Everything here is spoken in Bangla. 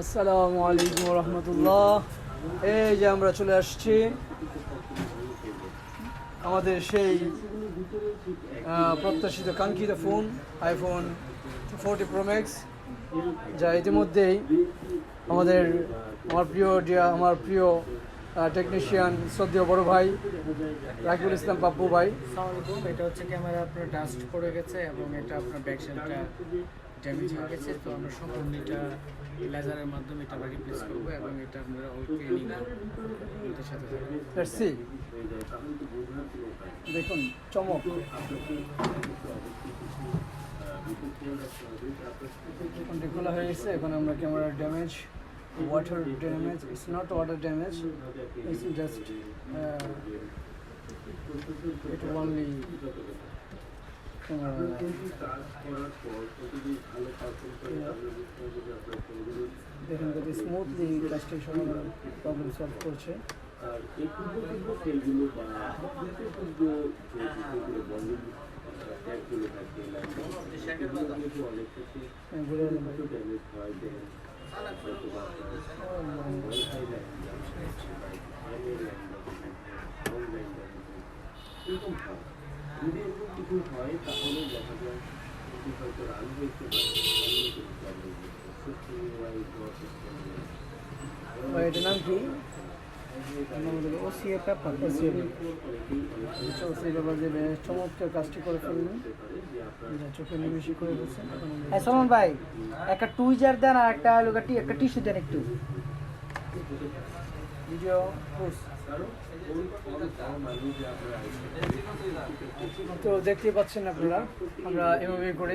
আসসালামু আলাইকুম রহমতুল্লাহ। এই যে আমরা চলে আসছি আমাদের সেই প্রত্যাশিত কাঙ্ক্ষিত phone iPhone forty pro max যা ইতিমধ্যেই আমাদের, আমার প্রিয় ডিয়া আমার প্রিয় টেকনিশিয়ান শ্রদ্ধেয় বড় ভাই রাকিবুল ইসলাম পাপ্পু ভাই। এটা হচ্ছে ক্যামেরা আপনার ডাস্ট পড়ে গেছে এবং এটা আপনার ব্যাক সাইডটা ড্যামেজ হয়ে গেছে তো আমরা সম্পূর্ণ এটা লেজারের মাধ্যমে এটা আমরা রিপ্লেস করব এবং এটা আমরা সাথে দেখুন চমক। খোলা হয়ে গেছে এখন আমরা ক্যামেরার damage water damage it's not water damage it's just it only camera দেখুন কত স্মুথলি কাজটি প্রবলেম সলভ করছে। আর একটু পর্যন্ত সেলগুলো বা যে যেগুলো বন্ধ ট্যাগগুলো থাকে অনেক। একটু ড্যামেজ হয় এরকম হয় যদি এরকম কিছু হয় তাহলে দেখা যায় এটি হয়তো নাম কি ওসিএ পেপার চলছে বাবা যে চমৎকার কাজটি করে ফেললেন চোখে নিবেশি করে দিচ্ছেন এখন হ্যাঁ সলমান ভাই একটা টুইজার দেন আর একটা লোক একটা টিস্যু দেন একটু ভিডিও তো দেখতে পাচ্ছেন আপনারা আমরা এভাবে করে